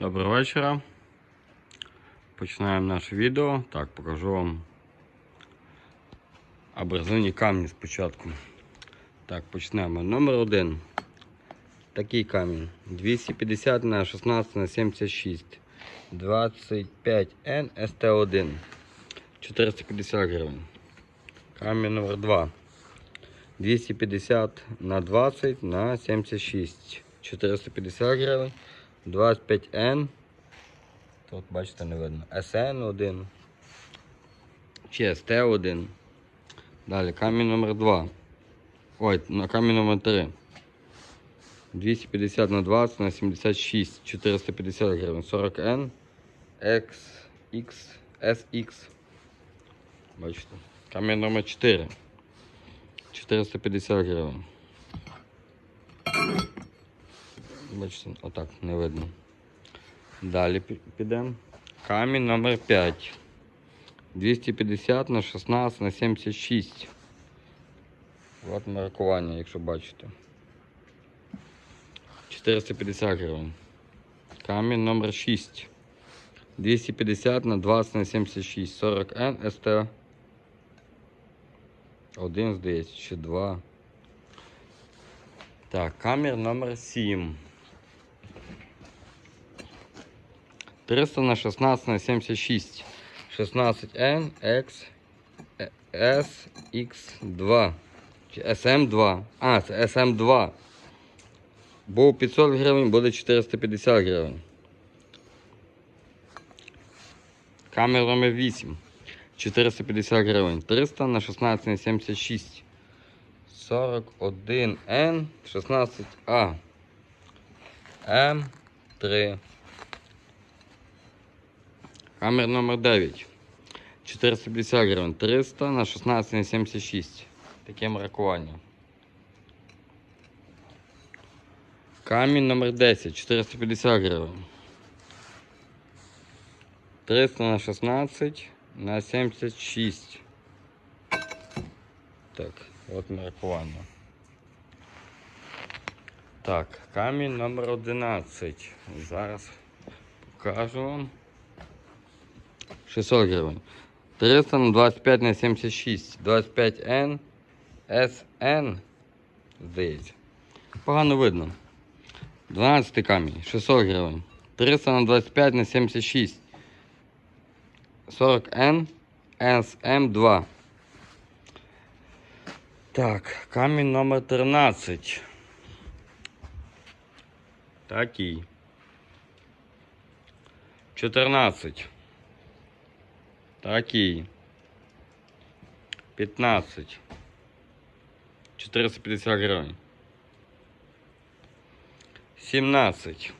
Доброго вечора. Починаємо наше відео. Так, покажу вам абразивні камні спочатку. Так, почнемо. Номер один. Такий камінь. 250 на 16 на 76. 25N ST1. 450 гривень. Камінь номер 2. 250 на 20 на 76. 450 гривень. 25N. Тут, бачите, не видно. SN1. Чи ST1. Далі камінь номер 2. Ой, на камінь номер 3. 250 на 20 на 76. 450 гривень. 40N. XX. SX. Бачите. Камінь номер 4. 450 гривень. Бачите, отак не видно. Далі підемо. Камінь номер 5. 250 на 16 на 76. От маркування, якщо бачите. 450 гривень. Камінь номер 6. 250 на 20 на 76. 40 N ST. Один, здається, чи два. Так, камер номер 7. 300 на 16 на 76. 16N X SX2. Чи SM2. А, це SM2. Був 500 гривень, буде 450 гривень. Камера номер 8. 450 гривень. 300 на 16 на 76. 41N 16А. М3. Камер номер 9. 450 гривень. 300 на 16 на 76. Таке маркування. Камінь номер 10. 450 гривень. 300 на 16 на 76. Так, от маркування. Так, камінь номер 11. Зараз покажу вам. 600 гривень. 300 на 25 на 76. 25N SN. Здається. Погано видно. 12 камінь. 600 гривень. 300 на 25 на 76. 40N SM2. Так, камінь номер 13. Такий. 14. Такий. 15. 450 гривень. 17.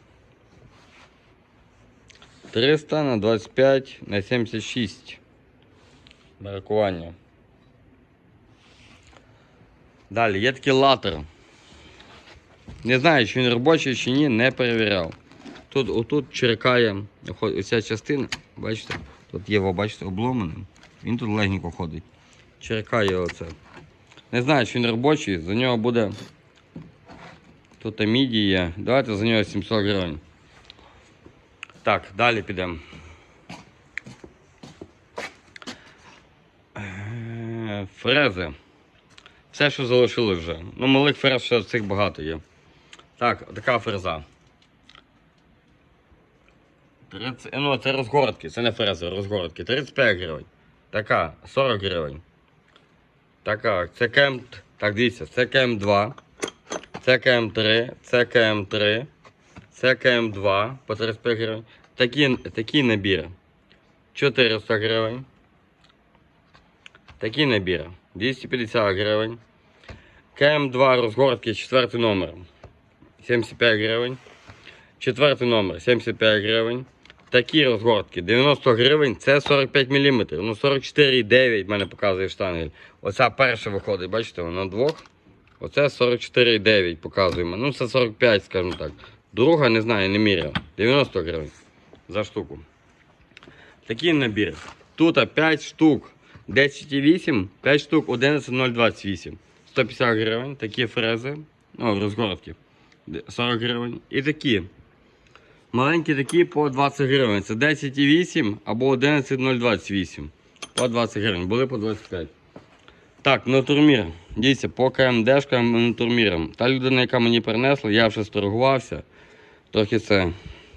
300 на 25 на 76. Маркування. Далі є такий латер. Не знаю, чи він робочий чи ні, не перевіряв. Тут отут черкає охо- оця частина, бачите, Тут є, ви бачите, обломаний. Він тут легенько ходить. Черкає оце. Не знаю, чи він робочий, за нього буде. Тут міді є. Давайте за нього 700 гривень. Так, далі підемо. Е, Фрези. Все, що залишили вже. Ну, малих фрез ще цих багато є. Так, така фреза. 30, ну, це розгородки, це не фрези, розгородки. 35 гривень. Така, 40 гривень. Така, це КМ. Так, дивіться, це КМ2. Це КМ3, це КМ3, це КМ2 по 35 гривень. Такий, такий набір 400 гривень. Такий набір 250 гривень. КМ2 розгортки, четвертий номер 75 гривень. Четвертий номер 75 гривень. Такі розгортки 90 гривень, це 45 мм. Ну 44,9 в мене показує штангель. Оця перша виходить, бачите, вона двох. Оце 44,9 показуємо. Ну, це 45, скажімо так. Друга, не знаю, не міряв. 90 гривень за штуку. Такий набір. Тут 5 штук. 10,8, 5 штук 11,028. 150 гривень. Такі фрези. Ну, розгородки. 40 гривень. І такі. Маленькі такі по 20 гривень. Це 10,8 або 11,028. По 20 гривень. Були по 25. Так, натурмір. Дивіться, по КМДшкам натурмірам. Та людина, яка мені принесла, я вже сторгувався. Трохи це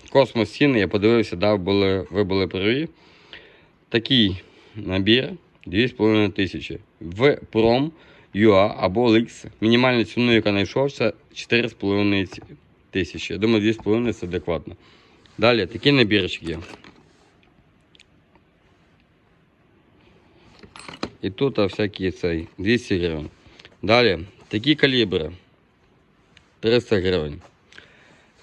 космос ціни, я подивився, да, були, ви були праві. Такий набір 2,5 тисячі. В Prom UA або OLX. Мінімальну ціну, яка знайшов, це 4,5 тисячі. Я думаю, 2,5 це адекватно. Далі такий набірчик є. І тут всякий цей 200 гривень. Далі такі калібри 300 гривень.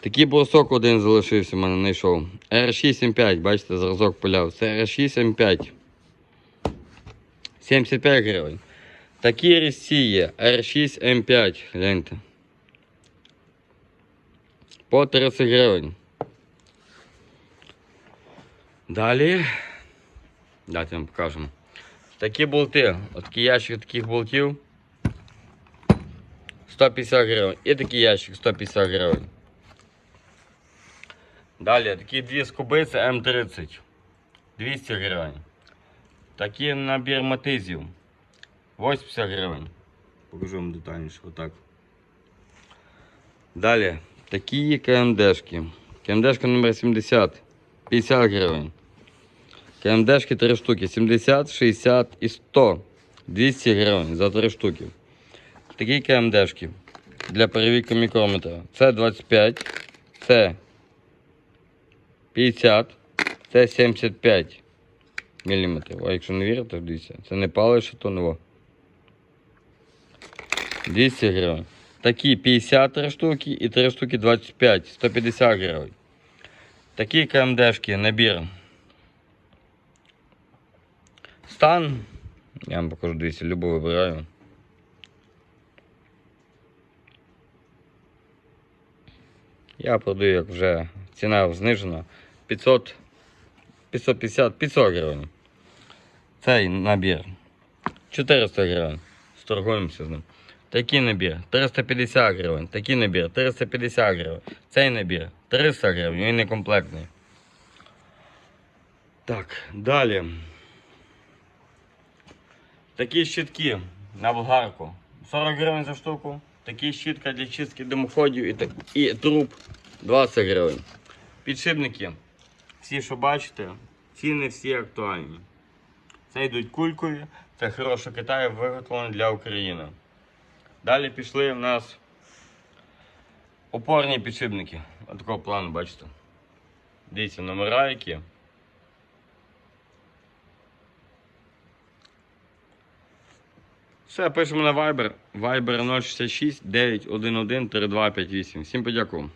Такий брусок один залишився, в мене знайшов. R6M5, бачите, зразок поляв. Це R6M5. 75 гривень. Такі різці є. R6M5. Гляньте. По 30 гривень. Далі. Дайте вам покажемо. Такі болти. Отакий ящик таких болтів. 150 гривень. І такий ящик 150 гривень. Далі такі дві скоби це М30. 200 гривень. Такий набір матизів. 80 гривень. Покажу вам детальніше. Отак. Далі. Такі КМДшки. КМДшка номер 70. 50 гривень. КМДшки 3 штуки. 70, 60 і 100. 200 гривень за 3 штуки. Такі КМДшки для перевірки мікрометра. Це 25, це 50, це 75 мм. А якщо не вірите, дивіться. Це не палиш, то ново. 200 гривень. Такі 53 штуки і 3 штуки 25, 150 гривень. Такі КМДшки, набір. Стан. Я вам покажу, дивіться, любу вибираю. Я продаю, як вже ціна знижена. 500, 550, 500 гривень. Цей набір. 400 гривень. Сторгуємося з ним. Такий набір 350 гривень. Такий набір 350 гривень. Цей набір 300 гривень, він не комплектний. Так, далі. Такі щітки на болгарку. 40 гривень за штуку. Такі щітка для чистки димоходів і, так- і труб 20 гривень. Підшипники. Всі, що бачите, ціни всі актуальні. Це йдуть кулькою, це хороше Китаю виготовлено для України. Далі пішли в нас опорні підшипники. Отакого такого плану, бачите. Дивіться, номера які. Все, пишемо на Viber. Viber 066 911 3258. Всім подякував.